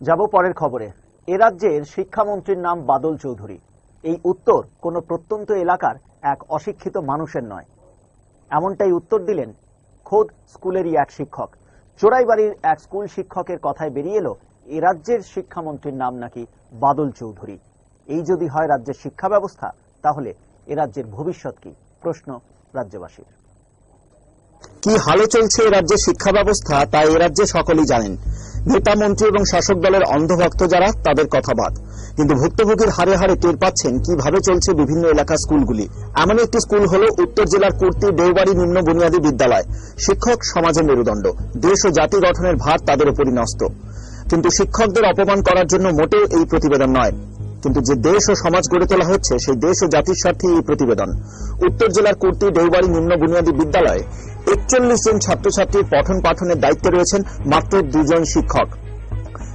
যাব পরের খবরে। এ রাজ্যের শিক্ষামন্ত্রীর নাম বাদল চৌধুরী। এই উত্তর কোনো প্রত্যন্ত এলাকার এক অশিক্ষিত মানুষের নয়। এমনটাই উত্তর দিলেন খোদ স্কুলেরই এক শিক্ষক। চোরাইবাড়ির এক স্কুল শিক্ষকের কথায় বেরিয়ে এলো, এ রাজ্যের শিক্ষামন্ত্রীর নাম নাকি বাদল চৌধুরী। এই যদি হয় রাজ্যের শিক্ষা ব্যবস্থা, তাহলে এ রাজ্যের ভবিষ্যৎ কি? প্রশ্ন রাজ্যবাসীর। কি হালে চলছে রাজ্যের শিক্ষা ব্যবস্থা, তা এ রাজ্যে সকলেই জানেন। নেতা মন্ত্রী এবং শাসক দলের অন্ধভক্ত যারা, তাদের কথা বাদ। কিন্তু ভুক্তভোগীর হারে হারে টের পাচ্ছেন কীভাবে চলছে বিভিন্ন এলাকার স্কুলগুলি। এমন একটি স্কুল হল উত্তর জেলার কুর্তি, দেওবাড়ি, নিম্ন বুনিয়াদী বিদ্যালয়। শিক্ষক সমাজের মেরুদণ্ড। দেশ ও জাতি গঠনের ভার তাদের উপরই নষ্ট কিন্তু শিক্ষকদের অপমান করার জন্য মোটেও এই প্রতিবেদন নয়। কিন্তু যে দেশ ও সমাজ গড়ে তোলা হচ্ছে, সেই দেশ ও জাতির স্বার্থে এই প্রতিবেদন। উত্তর জেলার কুর্তি দেওবাড়ি নিম্ন বুনিয়াদী বিদ্যালয়ে একচল্লিশ জন ছাত্রছাত্রীর পঠন পাঠনের দায়িত্বে রয়েছেন মাত্র দুজন শিক্ষক।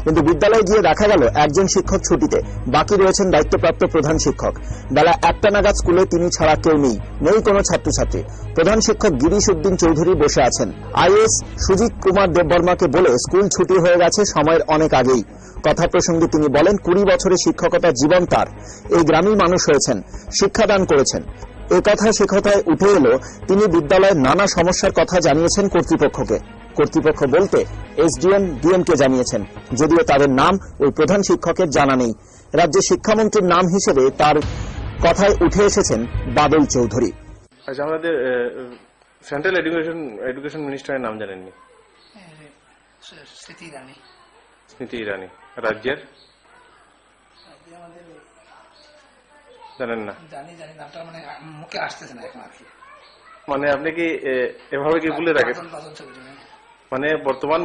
কিন্তু বিদ্যালয়ে গিয়ে দেখা গেল একজন শিক্ষক ছুটিতে, বাকি রয়েছেন দায়িত্বপ্রাপ্ত প্রধান শিক্ষক। বেলা একটা নাগাদ স্কুলে তিনি ছাড়া কেউ নেই নেই কোনো ছাত্রছাত্রী। প্রধান শিক্ষক গিরিশ উদ্দিন চৌধুরী বসে আছেন। আইএস সুজিত কুমার দেববর্মাকে বলে স্কুল ছুটি হয়ে গেছে সময়ের অনেক আগেই। কথা প্রসঙ্গে তিনি বলেন কুড়ি বছরের শিক্ষকতা জীবন তার। এই গ্রামেই মানুষ হয়েছেন শিক্ষাদান করেছেন। এ কথা সে কথায় উঠে এলো তিনি বিদ্যালয়ের নানা সমস্যার কথা জানিয়েছেন কর্তৃপক্ষকে। কর্তৃপক্ষ বলতে এসডিএম ডিএমকে জানিয়েছেন যদিও তাদের নাম ওই প্রধান শিক্ষকের জানা নেই। রাজ্যের শিক্ষামন্ত্রীর নাম হিসেবে তার কথায় উঠে এসেছেন বাদল চৌধুরী। আচ্ছা আমাদের সেন্ট্রাল এডুকেশন এডুকেশন মিনিস্টারের নাম জানেননি? স্মৃতি ইরানি স্মৃতি ইরানি রাজ্যের? জানেন না? মানে মানে আপনি কি এভাবে কি ভুলে রাখেন মানে বর্তমান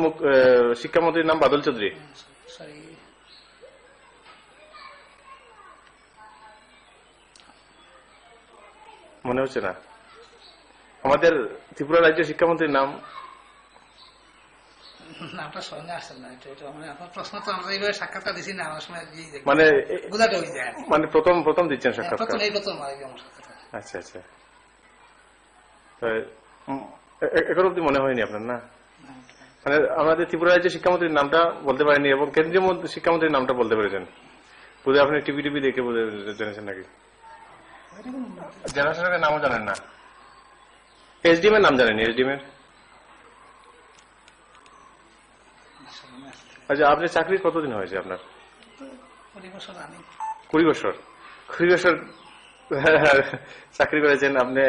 শিক্ষামন্ত্রীর নাম বাদল চৌধুরী? মনে হচ্ছে না। আমাদের ত্রিপুরা রাজ্যের শিক্ষামন্ত্রীর নাম নামটা স্মরণে আসছে না এটা এটা মানে আপনার প্রশ্ন তো আমরা এইভাবে সাক্ষাৎকার দিছি না আমার সময় মানে বোঝাটা যায় মানে প্রথম প্রথম দিচ্ছেন হ্যাঁ, সাক্ষাৎকার? প্রথম এই প্রথম আর কি আমার সাক্ষাৎকার। আচ্ছা আচ্ছা। এখন অব্দি মনে হয়নি আপনার না? মানে আমাদের ত্রিপুরা রাজ্যের শিক্ষামন্ত্রীর নামটা বলতে পারেনি এবং কেন্দ্রীয় মন্ত্রী- শিক্ষামন্ত্রীর নামটা বলতে পেরেছেন। বুঝে আপনি টিভি টিভি দেখে বুঝে জেনেছেন নাকি? জেলা শাসকের নামও জানেন না। এসডিএম এর নাম জানেন এসডিএম এর স্মরণে আসছে আচ্ছা আপনি চাকরি কতদিন হয়েছে আপনার? কুড়ি বছর কুড়ি বছর। চাকরি করেছেন আপনি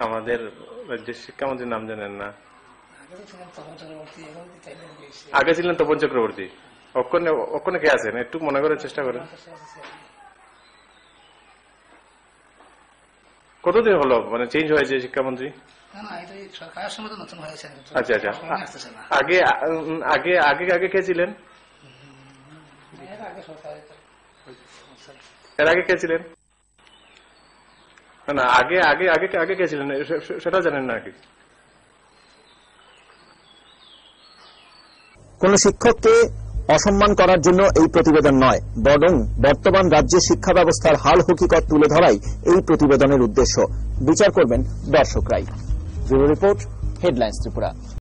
আমাদের রাজ্যের শিক্ষামন্ত্রীর নাম জানেন না। আগে ছিলেন তপন চক্রবর্তী। অক্ষণে অক্ষণে কে আছেন? একটু মনে করার চেষ্টা করেন। কতদিন হলো? মানে চেঞ্জ হয়েছে শিক্ষামন্ত্রী? আচ্ছা আচ্ছা। আগে আগে আগে আগে কে ছিলেন? এর আগে আগে কে ছিলেন? না আগে আগে আগে আগে কে ছিলেন? সেটা জানেন না কি। কোন শিক্ষককে অসম্মান করার জন্য এই প্রতিবেদন নয় বরং বর্তমান রাজ্যে শিক্ষা ব্যবস্থার হাল হকিকত তুলে ধরাই এই প্রতিবেদনের উদ্দেশ্য। বিচার করবেন দর্শকরাই। Bureau report headlines Tripura.